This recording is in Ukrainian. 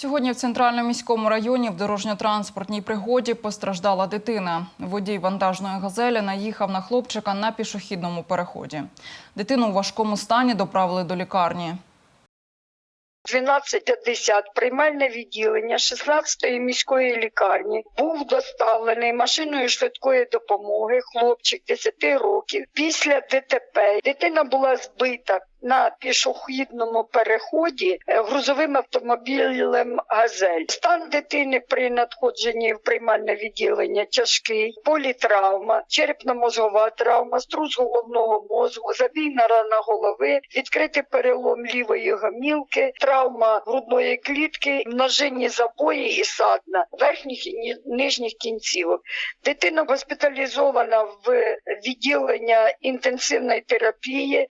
Сьогодні в центральному міському районі в дорожньо-транспортній пригоді постраждала дитина. Водій вантажної газелі наїхав на хлопчика на пішохідному переході. Дитину у важкому стані доправили до лікарні. 12.50 приймальне відділення 16-ї міської лікарні був доставлений машиною швидкої допомоги хлопчик 10 років. Після ДТП дитина була збита на пішохідному переході е, грузовим автомобілем «Газель». Стан дитини при надходженні в приймальне відділення тяжкий, політравма, черепно-мозгова травма, струс головного мозку, забійна рана голови, відкритий перелом лівої гомілки, травма грудної клітки, множинні забої і садна верхніх і нижніх кінцівок. Дитина госпіталізована в відділення інтенсивної терапії.